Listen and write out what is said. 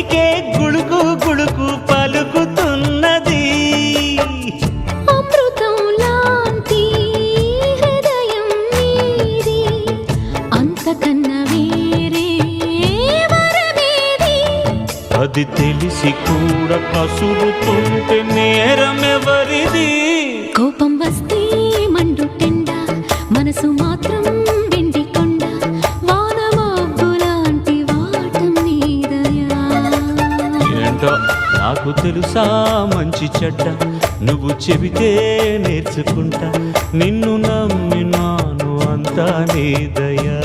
అందుకే గుడుకు గుడుకు పలుకుతున్నది. లాంటి అది తెలిసి కూడా కసురుతుంటే నేరమే ఏంటో నాకు తెలుసా మంచి చెడ్డ. నువ్వు చెబితే నేర్చుకుంటా. నిన్ను నమ్మినాను అంతా నీ దయా.